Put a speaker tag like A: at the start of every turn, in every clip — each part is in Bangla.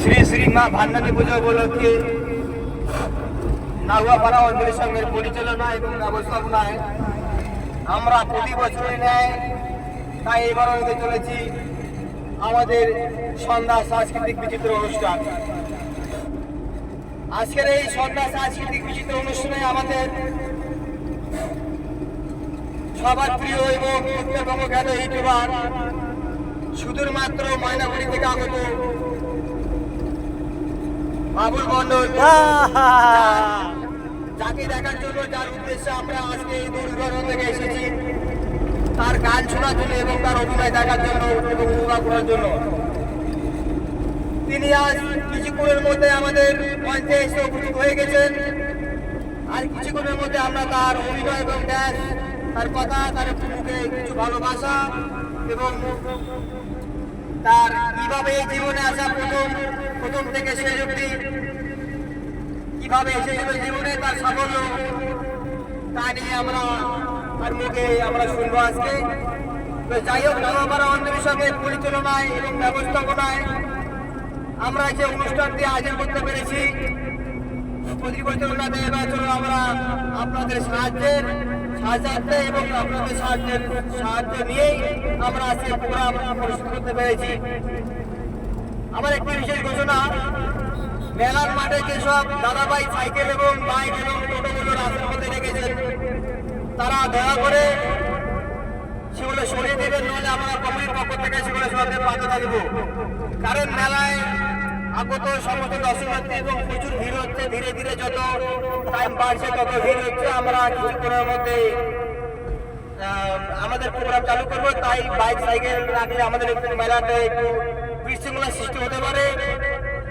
A: শ্রী শ্রী মা ভান্ডানী পুজো উপলক্ষে নাগুয়াপাড়া অঞ্চলের সঙ্গে পরিচালনা এবং ব্যবস্থাপনায় আমরা প্রতি বছরই নেয়। তাই এবার নিতে চলেছি আমাদের সন্ধ্যা সাংস্কৃতিক বিচিত্র অনুষ্ঠান। আজকের এই সন্ধ্যা সাংস্কৃতিক বিচিত্র অনুষ্ঠানে আমাদের সবার প্রিয় এবং উত্তরবঙ্গ খ্যাত ইউটিউবার সুদূর মাত্র ময়নাগুড়ি থেকে আগত বাবুল মন্ডল যাকে দেখার জন্য যার উদ্দেশ্যে আমরা আজকে এই দূরদূরান্ত থেকে এসেছি তার গান শোনার জন্য এবং তার অভিনয় দেখার জন্য এবং উপভোগ করার জন্য। তিনি আজ কিছুক্ষণের মধ্যে আমাদের মঞ্চে এসে উপস্থিত হয়ে গেছেন। আর কিছুক্ষণের মধ্যে আমরা তার অভিনয় এবং ড্যান্স তার কথা তার মুখে কিছু ভালোবাসা এবং তার কীভাবে এই জীবনে আসা প্রথম প্রথম থেকে শেষ অব্দি কীভাবে এসেছিল জীবনে তার সাফল্য? তা নিয়ে আমরা তার মুখে আমরা শুনব আজকে। যাই হোক নবপাড়া অন্ধবিশ্বাসের পরিচালনায় এবং ব্যবস্থাপনায় আমরা যে অনুষ্ঠানটি আয়োজন করতে পেরেছি পরিচালনাতে এবছর আমরা আপনাদের সাহায্যের সাহায্যার্থে এবং আপনাদের সাহায্যের সাহায্য নিয়েই আমরা আজকে প্রোগ্রাম প্রস্তুত করতে পেরেছি। আমার একটি বিশেষ ঘোষণা, মেলার মাঠে যেসব দাদাভাই সাইকেল এবং বাইক এবং টোটোগুলো রাস্তার মধ্যে রেখেছেন, তারা দয়া করে সেগুলো সরিয়ে দেবেন, নইলে আমরা কমিটির পক্ষ থেকে সেগুলো সরাতে পাশে থাকব কারণ মেলায় আগত সমস্ত দর্শনার্থী এবং প্রচুর ভিড় হচ্ছে, ধীরে ধীরে যত টাইম বাড়ছে, তত ভিড় হচ্ছে। আমরা কিছুক্ষণের মধ্যে আমাদের প্রোগ্রাম চালু করব। তাই বাইক সাইকেল রাখলে আমাদের একটু মেলাতে একটু বিশৃঙ্খলা সৃষ্টি হতে পারে।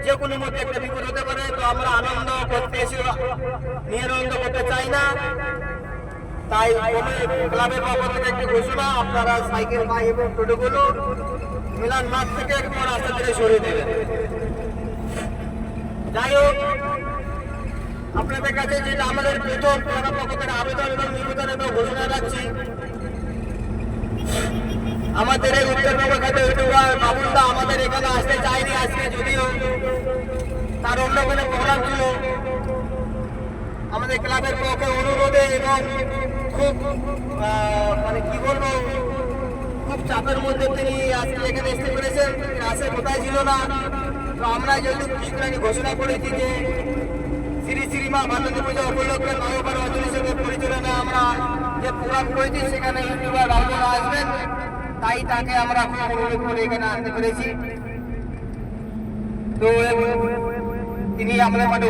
A: যে কোনো মধ্যে একটা বিপদ হতে পারে। তো আমরা আনন্দ করতে এসে নিরানন্দ করতে চাই না। তাই ক্লাবের পক্ষ থেকে একটি ঘোষণা, আপনারা সাইকেল বাইক এবং টোটোগুলো মিলান মাঠ থেকে একটু রাস্তা থেকে সরিয়ে দেবেন। যাই হোক, আপনাদের কাছে যেটা আমাদের প্রথম ক্লাবের পক্ষ থেকে আবেদন এবং নিবেদন এবং ঘোষণা রাখছি, আমাদের এই উত্তরবঙ্গ খাতে বাবুলদা আমাদের এখানে আসতে চায়নি আজকে যদিও, তার অন্য কোনো প্রোগ্রাম ছিল। আমাদের ক্লাবের পক্ষে অনুরোধে এবং খুব মানে কি বলব, খুব চাপের মধ্যে তিনি আজকে এখানে আসতে পেরেছেন। আসে কোথায় ছিল না তো আমরা যেহেতু কিছুদিন ঘোষণা করেছি যে শ্রী শ্রী মা ভান্ডানী পূজা উপলক্ষে নববার অঞ্চল হিসেবে পরিচালনা আমরা যে প্রোগ্রাম করেছি, সেখানে ইউটিউবার বাবুরা আসবেন। তাই তাকে আমরা খুব অনুরোধ করে এখানে আনতে পেরেছি। তো তিনি আমাদের মাঠে